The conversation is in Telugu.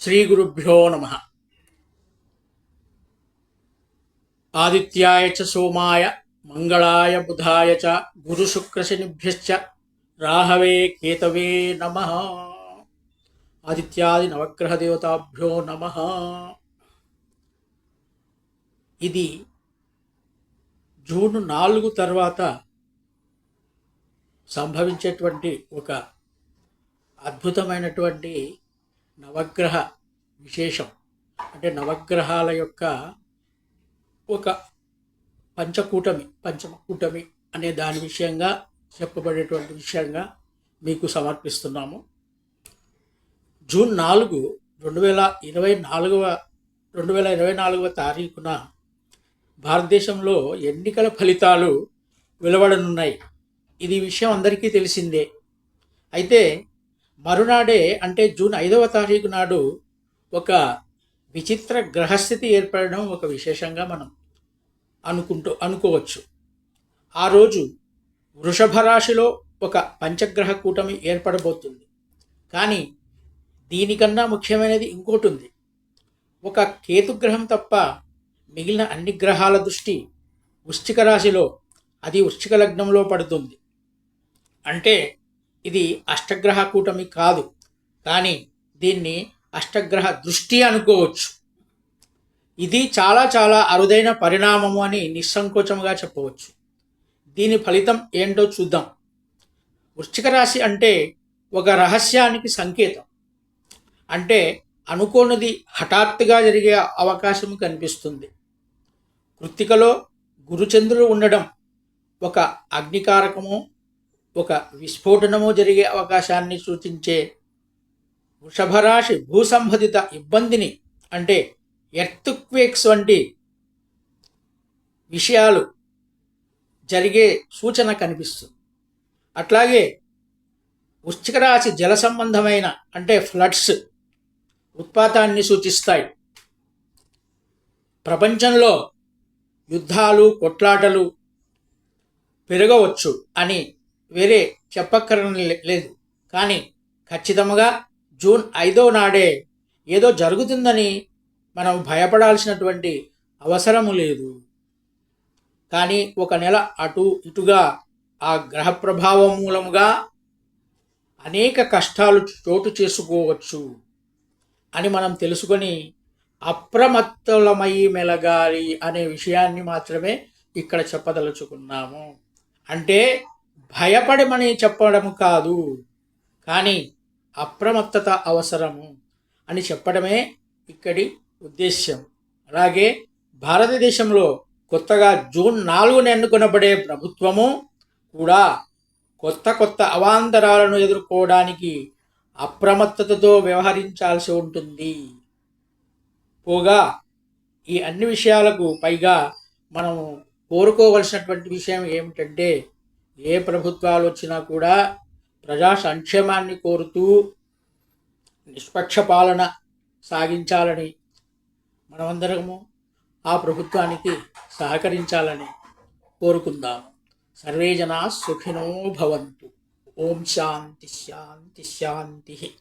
శ్రీ గురుభ్యో నమ ఆదిత్యాయ చ సోమాయ మంగళాయ బుధాయ చ గురుశుక్రశనిభ్యశ్చ రాహవే కేతవే నమ ఆదిత్యాది నవగ్రహ దేవతాభ్యో నమ ఇది జూన్ నాలుగు తర్వాత సంభవించేటువంటి ఒక అద్భుతమైనటువంటి నవగ్రహ విశేషం. అంటే నవగ్రహాల యొక్క ఒక పంచకూటమి పంచమకూటమి అనే దాని విషయంగా చెప్పబడేటువంటి విషయంగా మీకు సమర్పిస్తున్నాము. జూన్ నాలుగు రెండు వేల ఇరవై నాలుగవ రెండు వేల ఇరవై నాలుగవ తారీఖున భారతదేశంలో ఎన్నికల ఫలితాలు వెలువడనున్నాయి. ఇది విషయం అందరికీ తెలిసిందే. అయితే మరునాడే అంటే జూన్ ఐదవ తారీఖు నాడు ఒక విచిత్ర గ్రహస్థితి ఏర్పడడం ఒక విశేషంగా మనం అనుకుంటూ అనుకోవచ్చు. ఆ రోజు వృషభ రాశిలో ఒక పంచగ్రహ కూటమి ఏర్పడబోతుంది. కానీ దీనికన్నా ముఖ్యమైనది ఇంకోటి ఉంది. ఒక కేతుగ్రహం తప్ప మిగిలిన అన్ని గ్రహాల దృష్టి వృశ్చిక రాశిలో అది వృశ్చిక లగ్నంలో పడుతుంది. అంటే ఇది అష్టగ్రహ కూటమి కాదు. కానీ దీన్ని అష్టగ్రహ దృష్టి అనుకోవచ్చు. ఇది చాలా చాలా అరుదైన పరిణామము అని నిస్సంకోచముగా చెప్పవచ్చు. దీని ఫలితం ఏంటో చూద్దాం. వృశ్చిక రాశి అంటే ఒక రహస్యానికి సంకేతం. అంటే అనుకోనిది హఠాత్తుగా జరిగే అవకాశం కనిపిస్తుంది. కృత్తికలో గురుచంద్రుడు ఉండడం ఒక అగ్నికారకము ఒక విస్ఫోటనము జరిగే అవకాశాన్ని సూచించే వృషభరాశి భూసంబంధిత ఇబ్బందిని అంటే ఎర్త్క్వేక్స్ వంటి విషయాలు జరిగే సూచన కనిపిస్తుంది. అట్లాగే వృశ్చిక రాశి జల సంబంధమైన అంటే ఫ్లడ్స్ ఉత్పాతాన్ని సూచిస్తాయి. ప్రపంచంలో యుద్ధాలు కొట్లాటలు పెరగవచ్చు అని వేరే చెప్పక్కరం లేదు. కానీ ఖచ్చితంగా జూన్ ఐదో నాడే ఏదో జరుగుతుందని మనం భయపడాల్సినటువంటి అవసరము లేదు. కానీ ఒక నెల అటు ఇటుగా ఆ గ్రహ ప్రభావం మూలముగా అనేక కష్టాలు చోటు చేసుకోవచ్చు అని మనం తెలుసుకొని అప్రమత్తలమై మెలగాలి అనే విషయాన్ని మాత్రమే ఇక్కడ చెప్పదలుచుకున్నాము. అంటే భయపడమని చెప్పడం కాదు కానీ అప్రమత్తత అవసరము అని చెప్పడమే ఇక్కడి ఉద్దేశ్యం. అలాగే భారతదేశంలో కొత్తగా జూన్ నాలుగున ఎన్నుకొనబడే ప్రభుత్వము కూడా కొత్త కొత్త అవాంతరాలను ఎదుర్కోవడానికి అప్రమత్తతతో వ్యవహరించాల్సి ఉంటుంది. పోగా ఈ అన్ని విషయాలకు పైగా మనము కోరుకోవలసినటువంటి విషయం ఏమిటంటే ఏ ప్రభుత్వాలు వచ్చినా కూడా ప్రజా సంక్షేమాన్ని కోరుతూ నిష్పక్ష పాలన సాగించాలని మనమందరము ఆ ప్రభుత్వానికి సహకరించాలని కోరుకుందాము సర్వే జనా సుఖినో భవంతు. ఓం శాంతి శాంతి శాంతి.